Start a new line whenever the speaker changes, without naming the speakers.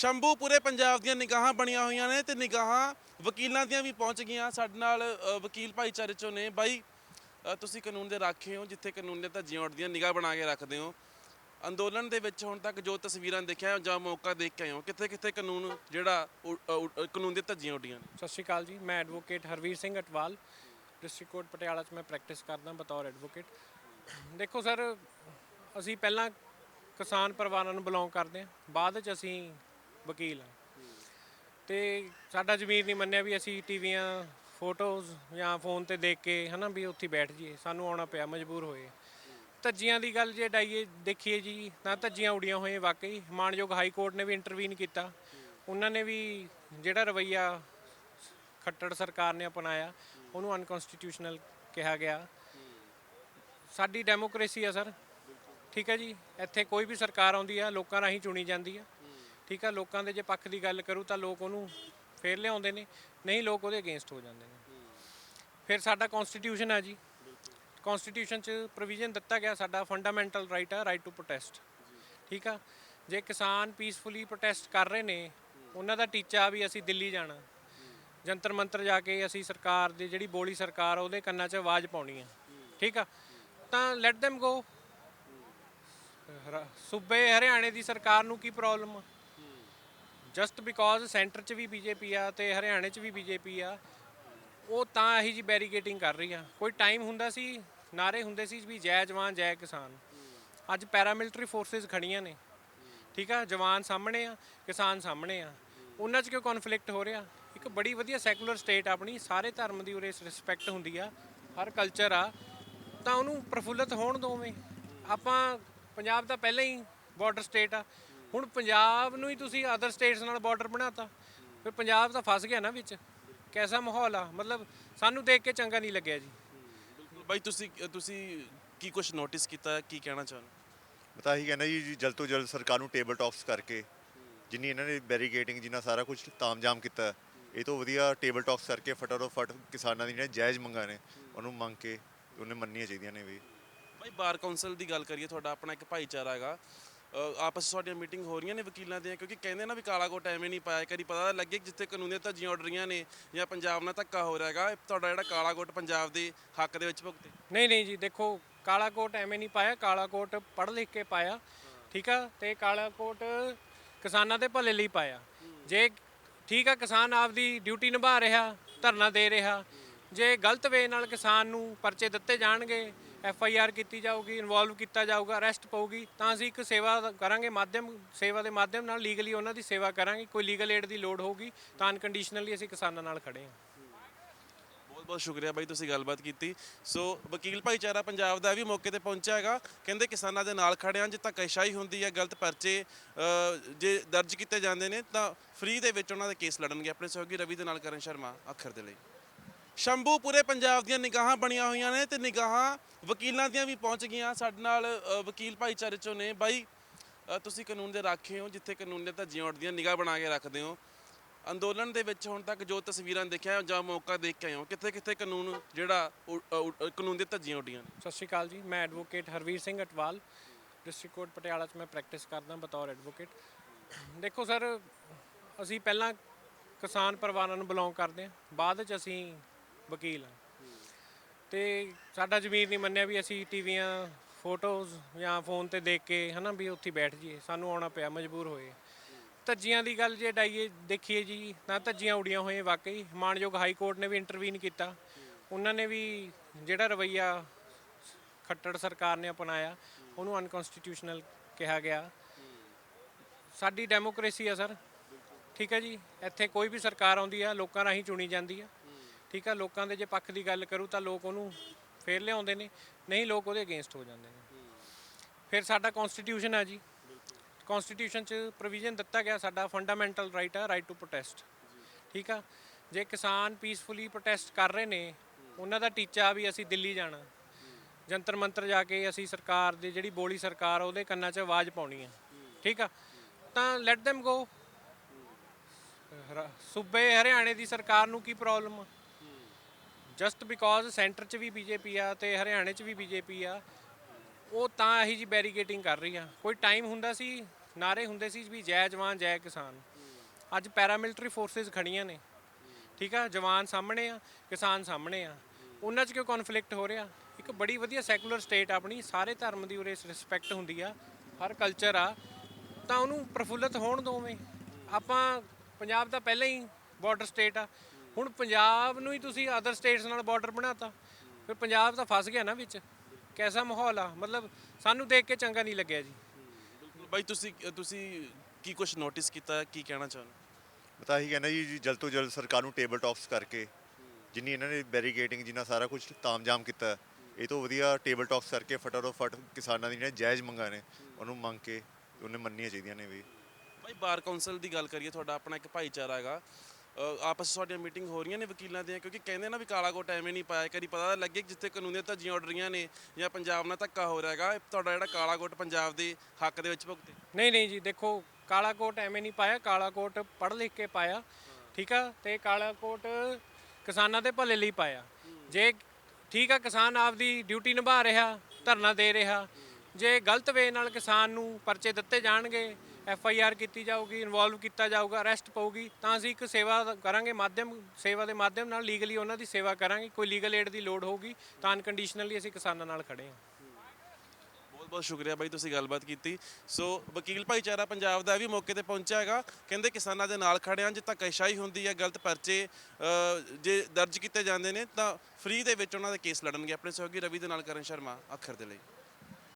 ਸ਼ੰਭੂ ਪੂਰੇ ਪੰਜਾਬ ਦੀਆਂ ਨਿਗਾਹਾਂ ਬਣੀਆਂ ਹੋਈਆਂ ਨੇ ਤੇ ਨਿਗਾਹਾਂ ਵਕੀਲਾਂ ਦੀਆਂ ਵੀ ਪਹੁੰਚ ਗਈਆਂ। ਸਾਡੇ ਨਾਲ ਅ, ਵਕੀਲ ਭਾਈਚਾਰੇ ਚੋਂ ਨੇ। ਬਾਈ ਅ, ਤੁਸੀਂ ਕਾਨੂੰਨ ਦੇ ਰਾਖੇ ਹੋ ਜਿੱਥੇ ਕਾਨੂੰਨ ਦੇ ਧੱਜੀਆਂ ਉੱਡਦੀਆਂ ਨਿਗਾਹ ਬਣਾ ਕੇ ਰੱਖਦੇ ਹੋ। ਅੰਦੋਲਨ ਦੇ ਵਿੱਚ ਹੁਣ ਤੱਕ ਜੋ ਤਸਵੀਰਾਂ ਦੇਖਿਆ ਜਾਂ ਮੌਕਾ ਦੇਖ ਕੇ ਆਏ ਹੋ ਕਿੱਥੇ ਕਿੱਥੇ ਕਾਨੂੰਨ ਜਿਹੜਾ ਉ- ਅ, ਉ- ਕਾਨੂੰਨ ਦੇ ਧੱਜੀਆਂ ਉੱਡੀਆਂ ਨੇ?
ਸਤਿ ਸ਼੍ਰੀ ਅਕਾਲ ਜੀ ਮੈਂ advocate Harvir Singh Atwal. District court Patiala 'ਚ ਮੈਂ ਪ੍ਰੈਕਟਿਸ ਕਰਦਾ ਬਤੌਰ ਐਡਵੋਕੇਟ। ਦੇਖੋ ਸਰ ਅਸੀਂ ਪਹਿਲਾਂ ਕਿਸਾਨ ਪਰਿਵਾਰਾਂ ਨੂੰ ਬਿਲੋਂਗ ਕਰਦੇ ਹਾਂ। ਬਾਅਦ 'ਚ ਅਸੀਂ ਵਕੀਲ ਹਾਂ ਤੇ ਸਾਡਾ ਜ਼ਮੀਰ ਨਹੀਂ ਮੰਨਿਆ ਵੀ ਅਸੀਂ ਟੀਵੀਆਂ, ਫੋਟੋਜ਼ ਜਾਂ ਫੋਨ ਤੇ ਦੇਖ ਕੇ ਹਨਾ ਵੀ ਉੱਥੇ ਬੈਠ ਜਾਈਏ। ਸਾਨੂੰ ਆਉਣਾ ਪਿਆ, ਮਜਬੂਰ ਹੋਏ। ਧੱਜੀਆਂ ਦੀ ਗੱਲ ਜੇ ਡਾਈਏ, ਦੇਖੀਏ ਜੀ ਤਾਂ ਧੱਜੀਆਂ ਉਡੀਆਂ ਹੋਈਆਂ ਵਾਕਈ। ਮਾਨਯੋਗ ਹਾਈ ਕੋਰਟ ਨੇ ਵੀ ਇੰਟਰਵੀਨ ਕੀਤਾ। ਉਹਨਾਂ ਨੇ ਵੀ ਜਿਹੜਾ ਰਵਈਆ ਖੱਟੜ ਸਰਕਾਰ ਨੇ ਅਪਣਾਇਆ, ਉਹਨੂੰ ਅਨਕਨਸਟੀਟਿਊਸ਼ਨਲ ਕਿਹਾ ਗਿਆ। ਸਾਡੀ ਡੈਮੋਕ੍ਰੇਸੀ ਆ ਸਰ। ਠੀਕ ਹੈ ਜੀ? ਇੱਥੇ ਕੋਈ ਵੀ ਸਰਕਾਰ ਆਉਂਦੀ ਆ, ਲੋਕਾਂ ਰਾਹੀਂ ਚੁਣੀ ਜਾਂਦੀ ਆ। ਠੀਕ ਆ ਲੋਕਾਂ ਦੇ ਜੇ ਪੱਖ ਦੀ ਗੱਲ ਕਰੂ ਤਾਂ ਲੋਕ ਉਹਨੂੰ ਫੇਰ ਲਿਆਉਂਦੇ ਨੇ ਨਹੀਂ ਲੋਕ ਉਹਦੇ ਅਗੇਂਸਟ ਹੋ ਜਾਂਦੇ ਨੇ। ਫਿਰ ਸਾਡਾ ਕਨਸਟੀਟਿਊਸ਼ਨ ਆ ਜੀ। ਕਨਸਟੀਟਿਊਸ਼ਨ 'ਚ ਪ੍ਰੋਵੀਜ਼ਨ ਦਿੱਤਾ ਗਿਆ ਸਾਡਾ ਫੰਡਾਮੈਂਟਲ ਰਾਈਟ ਆ ਰਾਈਟ ਟੂ ਪ੍ਰੋਟੈਸਟ ਠੀਕ ਆ ਜੇ ਕਿਸਾਨ ਪੀਸਫੁਲੀ ਪ੍ਰੋਟੈਸਟ ਕਰ ਰਹੇ ਨੇ ਉਹਨਾਂ ਦਾ ਟੀਚਾ ਵੀ ਅਸੀਂ ਦਿੱਲੀ ਜਾਣਾ। ਜੰਤਰ ਮੰਤਰ ਜਾ ਕੇ ਅਸੀਂ ਸਰਕਾਰ ਦੀ ਜਿਹੜੀ ਬੋਲੀ ਸਰਕਾਰ ਆ, ਉਹਦੇ ਕੰਨਾਂ 'ਚ ਆਵਾਜ਼ ਪਾਉਣੀ ਆ। ਠੀਕ ਆ ਤਾਂ ਲੈਟ them ਗੋ ਸੂਬੇ ਹਰਿਆਣੇ ਦੀ ਸਰਕਾਰ ਨੂੰ ਕੀ ਪ੍ਰੋਬਲਮ ਆ? ਜਸਟ ਬਿਕੋਜ਼ ਸੈਂਟਰ 'ਚ ਵੀ ਬੀਜੇਪੀ ਆ ਤੇ ਹਰਿਆਣੇ 'ਚ ਵੀ ਬੀਜੇਪੀ ਆ, ਉਹ ਤਾਂ ਇਹੀ ਜੀ ਬੈਰੀਕੇਟਿੰਗ ਕਰ ਰਹੀ ਆ। ਕੋਈ ਟਾਈਮ ਹੁੰਦਾ ਸੀ, ਨਾਰੇ ਹੁੰਦੇ ਸੀ ਵੀ ਜੈ ਜਵਾਨ, ਜੈ ਕਿਸਾਨ। ਅੱਜ ਪੈਰਾਮਿਲਟਰੀ ਫੋਰਸਸ ਖੜੀਆਂ ਨੇ। ਠੀਕ ਆ? ਜਵਾਨ ਸਾਹਮਣੇ ਆ, ਕਿਸਾਨ ਸਾਹਮਣੇ ਆ। ਉਹਨਾਂ 'ਚ ਕਿਉਂ ਕਨਫਲਿਕਟ ਹੋ ਰਿਹਾ? ਇੱਕ ਬੜੀ ਵਧੀਆ ਸੈਕੂਲਰ ਸਟੇਟ ਆਪਣੀ, ਸਾਰੇ ਧਰਮ ਦੀ ਉਰੇ ਰਿਸਪੈਕਟ ਹੁੰਦੀ ਆ, ਹਰ ਕਲਚਰ ਆ। ਤਾਂ ਉਹਨੂੰ ਪ੍ਰਫੁੱਲਤ ਹੋਣ ਦੋਵੇਂ। ਆਪਾਂ ਪੰਜਾਬ ਤਾਂ ਪਹਿਲਾਂ ਹੀ ਬਾਰਡਰ ਸਟੇਟ ਆ। ਹੁਣ ਪੰਜਾਬ ਨੂੰ ਹੀ ਤੁਸੀਂ ਅਦਰ ਸਟੇਟਸ ਨਾਲ ਬਾਰਡਰ ਬਣਾਤਾ। ਫਿਰ ਪੰਜਾਬ ਤਾਂ ਫਸ ਗਿਆ ਨਾ ਵਿੱਚ। ਕੈਸਾ ਮਾਹੌਲ ਆ? ਮਤਲਬ ਸਾਨੂੰ ਦੇਖ ਕੇ ਚੰਗਾ ਨਹੀਂ ਲੱਗਿਆ ਜੀ।
ਬਿਲਕੁਲ। ਬਾਈ ਤੁਸੀਂ ਤੁਸੀਂ ਕੀ ਕੁਝ ਨੋਟਿਸ ਕੀਤਾ? ਹੈ? ਕੀ ਕਹਿਣਾ ਚਾਹੁੰਦੇ
ਮੈਂ ਤਾਂ ਇਹੀ ਕਹਿੰਦਾ ਜੀ ਜਲਦ ਤੋਂ ਜਲਦ ਸਰਕਾਰ ਨੂੰ ਟੇਬਲ ਟਾਕਸ ਕਰਕੇ ਜਿੰਨੀ ਇਹਨਾਂ ਨੇ ਬੈਰੀਕੇਟਿੰਗ ਜਿੰਨਾ ਸਾਰਾ ਕੁਝ ਤਾਮਜਾਮ ਕੀਤਾ ਇਹ ਤੋਂ ਵਧੀਆ ਟੇਬਲ ਟਾਕਸ ਕਰਕੇ ਫਟਾਫਟ ਕਿਸਾਨਾਂ ਦੀ ਜਿਹੜੀਆਂ ਜਾਇਜ਼ ਮੰਗਾਂ ਨੇ ਉਹਨੂੰ ਮੰਗ ਕੇ ਉਹਨੇ ਮੰਨਣੀਆਂ ਚਾਹੀਦੀਆਂ ਨੇ ਵੀ।
ਬਾਈ ਬਾਰ ਕਾਉਂਸਲ ਦੀ ਗੱਲ ਕਰੀਏ ਤੁਹਾਡਾ ਆਪਣਾ ਇੱਕ ਭਾਈਚਾਰਾ ਹੈਗਾ। ਆਪਸ 'ਚ ਤੁਹਾਡੀਆਂ ਮੀਟਿੰਗ ਹੋ ਰਹੀਆਂ ਨੇ ਵਕੀਲਾਂ ਦੀਆਂ, ਕਿਉਂਕਿ ਕਹਿੰਦੇ ਨਾ ਵੀ ਕਾਲਾ ਕੋਟ ਐਵੇਂ ਨਹੀਂ ਪਾਇਆ। ਕਰੀ ਪਤਾ ਤਾਂ ਲੱਗੇ ਕਿ ਜਿੱਥੇ ਕਾਨੂੰਨੀ ਧੱਜੀਆਂ ਉੱਡ ਰਹੀਆਂ ਨੇ ਜਾਂ ਪੰਜਾਬ ਨਾਲ ਧੱਕਾ ਹੋ ਰਿਹਾ ਹੈਗਾ ਤੁਹਾਡਾ ਜਿਹੜਾ ਕਾਲਾ ਕੋਟ ਪੰਜਾਬ ਦੇ ਹੱਕ ਦੇ ਵਿੱਚ ਭੁਗਤੇ।
ਨਹੀਂ ਨਹੀਂ ਜੀ, ਦੇਖੋ, ਕਾਲਾ ਕੋਟ ਐਵੇਂ ਨਹੀਂ ਪਾਇਆ, ਕਾਲਾ ਕੋਟ ਪੜ੍ਹ ਲਿਖ ਕੇ ਪਾਇਆ, ਠੀਕ ਆ? ਤੇ ਕਾਲਾ ਕੋਟ ਕਿਸਾਨਾਂ ਦੇ ਭਲੇ ਲਈ ਪਾਇਆ। ਜੇ ਠੀਕ ਆ, ਕਿਸਾਨ ਆਪਦੀ ਡਿਊਟੀ ਨਿਭਾ ਰਿਹਾ, ਧਰਨਾ ਦੇ ਰਿਹਾ, ਜੇ ਗਲਤ ਵੇ ਨਾਲ ਕਿਸਾਨ ਨੂੰ ਪਰਚੇ ਦਿੱਤੇ ਜਾਣਗੇ ਐਫ ਆਈ ਆਰ ਕੀਤੀ ਜਾਊਗੀ ਇਨਵੋਲਵ ਕੀਤਾ ਜਾਊਗਾ ਅਰੈਸਟ ਪਊਗੀ ਤਾਂ ਅਸੀਂ ਇੱਕ ਸੇਵਾ ਕਰਾਂਗੇ ਮਾਧਿਅਮ ਸੇਵਾ ਦੇ ਮਾਧਿਅਮ ਨਾਲ ਲੀਗਲੀ ਉਹਨਾਂ ਦੀ ਸੇਵਾ ਕਰਾਂਗੇ ਕੋਈ ਲੀਗਲ ਏਡ ਦੀ ਲੋੜ ਹੋਊਗੀ ਤਾਂ ਅਨਕੰਡੀਸ਼ਨਲੀ ਅਸੀਂ ਕਿਸਾਨਾਂ ਨਾਲ ਖੜੇ ਹਾਂ।
ਬਹੁਤ ਬਹੁਤ ਸ਼ੁਕਰੀਆ ਬਾਈ ਤੁਸੀਂ ਗੱਲਬਾਤ ਕੀਤੀ। ਸੋ ਵਕੀਲ ਭਾਈਚਾਰਾ ਪੰਜਾਬ ਦਾ ਵੀ ਮੌਕੇ ਤੇ ਪਹੁੰਚਿਆ ਹੈਗਾ। ਕਹਿੰਦੇ ਕਿਸਾਨਾਂ ਦੇ ਨਾਲ ਖੜੇ ਹਾਂ ਜੇ ਧੱਕਾਸ਼ਾਹੀ ਹੁੰਦੀ ਹੈ ਗਲਤ ਪਰਚੇ ਅ, ਜੇ ਦਰਜ ਕੀਤੇ ਜਾਂਦੇ ਨੇ ਤਾਂ ਫ੍ਰੀ ਦੇ ਵਿੱਚ ਉਹਨਾਂ ਦੇ ਕੇਸ ਲੜਨਗੇ। ਆਪਣੇ ਸਹਿਯੋਗੀ ਰਵੀ ਦੇ ਨਾਲ ਕਰਨ ਸ਼ਰਮਾ ਅੱਖਰ ਦੇ ਲਈ। ਸ਼ੰਭੂ ਪੂਰੇ ਪੰਜਾਬ ਦੀਆਂ ਨਿਗਾਹਾਂ ਬਣੀਆਂ ਹੋਈਆਂ ਨੇ ਤੇ ਨਿਗਾਹਾਂ ਵਕੀਲਾਂ ਦੀਆਂ ਵੀ ਪਹੁੰਚ ਗਈਆਂ। ਸਾਡੇ ਨਾਲ ਅ, ਵਕੀਲ ਭਾਈਚਾਰੇ ਚੋਂ ਨੇ। ਬਾਈ ਅ, ਤੁਸੀਂ ਕਾਨੂੰਨ ਦੇ ਰਾਖੇ ਹੋ ਜਿੱਥੇ ਕਾਨੂੰਨ ਦੇ ਧੱਜੀਆਂ ਉੱਡਦੀਆਂ ਨਿਗਾਹ ਬਣਾ ਕੇ ਰੱਖਦੇ ਹੋ। ਅੰਦੋਲਨ ਦੇ ਵਿੱਚ ਹੁਣ ਤੱਕ ਜੋ ਤਸਵੀਰਾਂ ਦੇਖਿਆ ਜਾਂ ਮੌਕਾ ਦੇਖ ਕੇ ਆਏ ਹੋ ਕਿੱਥੇ ਕਿੱਥੇ ਕਾਨੂੰਨ ਜਿਹੜਾ ਉ- ਅ, ਉ- ਕਾਨੂੰਨ ਦੇ ਧੱਜੀਆਂ ਉੱਡੀਆਂ ਨੇ?
ਸਤਿ ਸ਼੍ਰੀ ਅਕਾਲ ਜੀ ਮੈਂ advocate Harvir Singh Atwal. District court Patiala 'ਚ ਮੈਂ ਪ੍ਰੈਕਟਿਸ ਕਰਦਾ ਬਤੌਰ ਐਡਵੋਕੇਟ। ਦੇਖੋ ਸਰ ਅਸੀਂ ਪਹਿਲਾਂ ਕਿਸਾਨ ਪਰਿਵਾਰਾਂ ਨੂੰ ਬਿਲੋਂਗ ਕਰਦੇ ਹਾਂ। ਬਾਅਦ 'ਚ ਅਸੀਂ ਵਕੀਲ ਹਾਂ ਤੇ ਸਾਡਾ ਜ਼ਮੀਰ ਨਹੀਂ ਮੰਨਿਆ ਵੀ ਅਸੀਂ ਟੀਵੀਆਂ, ਫੋਟੋਜ਼ ਜਾਂ ਫੋਨ ਤੇ ਦੇਖ ਕੇ ਹਨਾ ਵੀ ਉੱਥੇ ਬੈਠ ਜਾਈਏ। ਸਾਨੂੰ ਆਉਣਾ ਪਿਆ, ਮਜਬੂਰ ਹੋਏ। ਧੱਜੀਆਂ ਦੀ ਗੱਲ ਜੇ ਡਾਈਏ, ਦੇਖੀਏ ਜੀ ਤਾਂ ਧੱਜੀਆਂ ਉੜੀਆਂ ਹੋਈਆਂ ਵਾਕਈ। ਮਾਨਯੋਗ ਹਾਈ ਕੋਰਟ ਨੇ ਵੀ ਇੰਟਰਵੀਨ ਕੀਤਾ। ਉਹਨਾਂ ਨੇ ਵੀ ਜਿਹੜਾ ਰਵਈਆ ਖੱਟੜ ਸਰਕਾਰ ਨੇ ਅਪਣਾਇਆ, ਉਹਨੂੰ ਅਨਕਨਸਟੀਟਿਊਸ਼ਨਲ ਕਿਹਾ ਗਿਆ। ਸਾਡੀ ਡੈਮੋਕ੍ਰੇਸੀ ਆ ਸਰ। ਠੀਕ ਹੈ ਜੀ? ਇੱਥੇ ਕੋਈ ਵੀ ਸਰਕਾਰ ਆਉਂਦੀ ਆ, ਲੋਕਾਂ ਰਾਹੀਂ ਚੁਣੀ ਜਾਂਦੀ ਆ। ਠੀਕ ਆ, ਲੋਕਾਂ ਦੇ ਜੇ ਪੱਖ ਦੀ ਗੱਲ ਕਰੂ ਤਾਂ ਲੋਕ ਉਹਨੂੰ ਫੇਰ ਲਿਆਉਂਦੇ ਨੇ, ਨਹੀਂ ਲੋਕ ਉਹਦੇ ਅਗੇਂਸਟ ਹੋ ਜਾਂਦੇ ਨੇ। ਫਿਰ ਸਾਡਾ ਕਨਸਟੀਟਿਊਸ਼ਨ ਆ ਜੀ। ਕਨਸਟੀਟਿਊਸ਼ਨ 'ਚ ਪ੍ਰੋਵੀਜ਼ਨ ਦਿੱਤਾ ਗਿਆ, ਸਾਡਾ ਫੰਡਾਮੈਂਟਲ ਰਾਈਟ ਆ ਰਾਈਟ ਟੂ ਪ੍ਰੋਟੈਸਟ ਠੀਕ ਆ, ਜੇ ਕਿਸਾਨ ਪੀਸਫੁਲੀ ਪ੍ਰੋਟੈਸਟ ਕਰ ਰਹੇ ਨੇ, ਉਹਨਾਂ ਦਾ ਟੀਚਾ ਵੀ ਅਸੀਂ ਦਿੱਲੀ ਜਾਣਾ। ਜੰਤਰ ਮੰਤਰ ਜਾ ਕੇ ਅਸੀਂ ਸਰਕਾਰ ਦੀ, ਜਿਹੜੀ ਬੋਲੀ ਸਰਕਾਰ ਉਹਦੇ ਕੰਨਾਂ 'ਚ ਆਵਾਜ਼ ਪਾਉਣੀ ਆ। ਠੀਕ ਆ, ਤਾਂ ਲੈਟ them ਗੋ ਸੂਬੇ ਹਰਿਆਣੇ ਦੀ ਸਰਕਾਰ ਨੂੰ ਕੀ ਪ੍ਰੋਬਲਮ ਆ? ਜਸਟ ਬਿਕੋਜ਼ ਸੈਂਟਰ 'ਚ ਵੀ ਬੀਜੇਪੀ ਆ ਤੇ ਹਰਿਆਣੇ 'ਚ ਵੀ ਬੀਜੇਪੀ ਆ, ਉਹ ਤਾਂ ਇਹੀ ਜੀ ਬੈਰੀਕੇਟਿੰਗ ਕਰ ਰਹੀ ਆ। ਕੋਈ ਟਾਈਮ ਹੁੰਦਾ ਸੀ, ਨਾਰੇ ਹੁੰਦੇ ਸੀ ਵੀ ਜੈ ਜਵਾਨ, ਜੈ ਕਿਸਾਨ। ਅੱਜ ਪੈਰਾਮਿਲਟਰੀ ਫੋਰਸਸ ਖੜੀਆਂ ਨੇ। ਠੀਕ ਆ? ਜਵਾਨ ਸਾਹਮਣੇ ਆ, ਕਿਸਾਨ ਸਾਹਮਣੇ ਆ। ਉਹਨਾਂ 'ਚ ਕਿਉਂ ਕਨਫਲਿਕਟ ਹੋ ਰਿਹਾ? ਇੱਕ ਬੜੀ ਵਧੀਆ ਸੈਕੂਲਰ ਸਟੇਟ ਆਪਣੀ, ਸਾਰੇ ਧਰਮ ਦੀ ਉਰੇ ਰਿਸਪੈਕਟ ਹੁੰਦੀ ਆ, ਹਰ ਕਲਚਰ ਆ। ਤਾਂ ਉਹਨੂੰ ਪ੍ਰਫੁੱਲਤ ਹੋਣ ਦੋਵੇਂ। ਆਪਾਂ ਪੰਜਾਬ ਦਾ ਪਹਿਲਾਂ ਹੀ ਬਾਰਡਰ ਸਟੇਟ ਆ। ਹੁਣ ਪੰਜਾਬ ਨੂੰ ਹੀ ਤੁਸੀਂ ਅਦਰ ਸਟੇਟਸ ਨਾਲ ਬਾਰਡਰ ਬਣਾਤਾ। ਫਿਰ ਪੰਜਾਬ ਤਾਂ ਫਸ ਗਿਆ ਨਾ ਵਿੱਚ। ਕੈਸਾ ਮਾਹੌਲ ਆ? ਮਤਲਬ ਸਾਨੂੰ ਦੇਖ ਕੇ ਚੰਗਾ ਨਹੀਂ ਲੱਗਿਆ ਜੀ।
ਬਿਲਕੁਲ। ਬਾਈ ਤੁਸੀਂ ਤੁਸੀਂ ਕੀ ਕੁਝ ਨੋਟਿਸ ਕੀਤਾ? ਕੀ ਕਹਿਣਾ ਚਾਹੁੰਦੇ
ਮੈਂ ਤਾਂ ਇਹੀ ਕਹਿੰਦਾ ਜੀ ਜੀ ਜਲਦ ਤੋਂ ਜਲਦ ਸਰਕਾਰ ਨੂੰ ਟੇਬਲ ਟਾਕਸ ਕਰਕੇ ਜਿੰਨੀ ਇਹਨਾਂ ਨੇ ਬੈਰੀਕੇਡਿੰਗ ਜਿੰਨਾ ਸਾਰਾ ਕੁਝ ਤਾਮਜਾਮ ਕੀਤਾ ਇਹ ਤੋਂ ਵਧੀਆ ਟੇਬਲ ਟਾਕਸ ਕਰਕੇ ਫਟਾਫਟ ਕਿਸਾਨਾਂ ਦੀ ਜਿਹੜੀਆਂ ਜਾਇਜ਼ ਮੰਗਾਂ ਨੇ ਉਹਨੂੰ ਮੰਗ ਕੇ ਉਹਨੇ ਮੰਨਣੀਆਂ ਚਾਹੀਦੀਆਂ ਨੇ ਵੀ।
ਬਾਈ ਬਾਰ ਕੌਂਸਲ ਦੀ ਗੱਲ ਕਰੀਏ ਤੁਹਾਡਾ ਆਪਣਾ ਇੱਕ ਭਾਈਚਾਰਾ ਹੈਗਾ। ਅ, ਆਪਸ 'ਚ ਤੁਹਾਡੀਆਂ ਮੀਟਿੰਗ ਹੋ ਰਹੀਆਂ ਨੇ ਵਕੀਲਾਂ ਦੀਆਂ? ਕਿਉਂਕਿ ਕਹਿੰਦੇ ਨਾ ਵੀ ਕਾਲਾ ਕੋਟ ਐਵੇਂ ਨਹੀਂ ਪਾਇਆ। ਕਦੀ ਪਤਾ ਤਾਂ ਲੱਗੇ ਕਿ ਜਿੱਥੇ ਕਾਨੂੰਨੀਆਂ ਧੱਜੀਆਂ ਉੱਡ ਰਹੀਆਂ ਨੇ ਜਾਂ ਪੰਜਾਬ ਨਾਲ ਧੱਕਾ ਹੋ ਰਿਹਾ ਹੈਗਾ। ਇਹ ਤੁਹਾਡਾ ਜਿਹੜਾ ਕਾਲਾ ਕੋਟ ਪੰਜਾਬ ਦੇ ਹੱਕ ਦੇ ਵਿੱਚ ਭੁਗਤੇ।
ਨਹੀਂ ਨਹੀਂ ਜੀ ਦੇਖੋ ਕਾਲਾ ਕੋਟ ਐਵੇਂ ਨਹੀਂ ਪਾਇਆ। ਕਾਲਾ ਕੋਟ ਪੜ੍ਹ ਲਿਖ ਕੇ ਪਾਇਆ ਠੀਕ ਆ? ਤੇ ਕਾਲਾ ਕੋਟ ਕਿਸਾਨਾਂ ਦੇ ਭਲੇ ਲਈ ਪਾਇਆ। ਜੇ ਠੀਕ ਆ ਕਿਸਾਨ ਆਪਦੀ ਡਿਊਟੀ ਨਿਭਾ ਰਿਹਾ ਧਰਨਾ ਦੇ ਰਿਹਾ। ਜੇ ਗਲਤ ਵੇ ਨਾਲ ਕਿਸਾਨ ਨੂੰ ਪਰਚੇ ਦਿੱਤੇ ਜਾਣਗੇ ਐਫ ਆਈ ਆਰ ਕੀਤੀ ਜਾਊਗੀ ਇਨਵੋਲਵ ਕੀਤਾ ਜਾਊਗਾ ਅਰੈਸਟ ਪਊਗੀ, ਤਾਂ ਅਸੀਂ ਇੱਕ ਸੇਵਾ ਕਰਾਂਗੇ, ਮਾਧਿਅਮ, ਸੇਵਾ ਦੇ ਮਾਧਿਅਮ ਨਾਲ ਲੀਗਲੀ ਉਹਨਾਂ ਦੀ ਸੇਵਾ ਕਰਾਂਗੇ, ਕੋਈ ਲੀਗਲ ਏਡ ਦੀ ਲੋੜ ਹੋਊਗੀ, ਤਾਂ ਅਨਕੰਡੀਸ਼ਨਲੀ ਅਸੀਂ ਕਿਸਾਨਾਂ ਨਾਲ ਖੜੇ ਹਾਂ।
ਬਹੁਤ ਬਹੁਤ ਸ਼ੁਕਰੀਆ ਬਾਈ, ਤੁਸੀਂ ਗੱਲਬਾਤ ਕੀਤੀ। ਸੋ ਵਕੀਲ ਭਾਈਚਾਰਾ ਪੰਜਾਬ ਦਾ ਵੀ ਮੌਕੇ ਤੇ ਪਹੁੰਚਿਆ ਹੈਗਾ। ਕਹਿੰਦੇ ਕਿਸਾਨਾਂ ਦੇ ਨਾਲ ਖੜੇ ਹਾਂ, ਜੇ ਧੱਕਾਸ਼ਾਹੀ ਹੁੰਦੀ ਹੈ, ਗਲਤ ਪਰਚੇ ਜੇ ਦਰਜ ਕੀਤੇ ਜਾਂਦੇ ਨੇ, ਤਾਂ ਫ੍ਰੀ ਦੇ ਵਿੱਚ ਉਹਨਾਂ ਦੇ ਕੇਸ ਲੜਨਗੇ। ਆਪਣੇ ਸਹਿਯੋਗੀ ਰਵੀ ਦੇ ਨਾਲ ਕਰਨ ਸ਼ਰਮਾ, ਅੱਖਰ ਦੇ ਲਈ।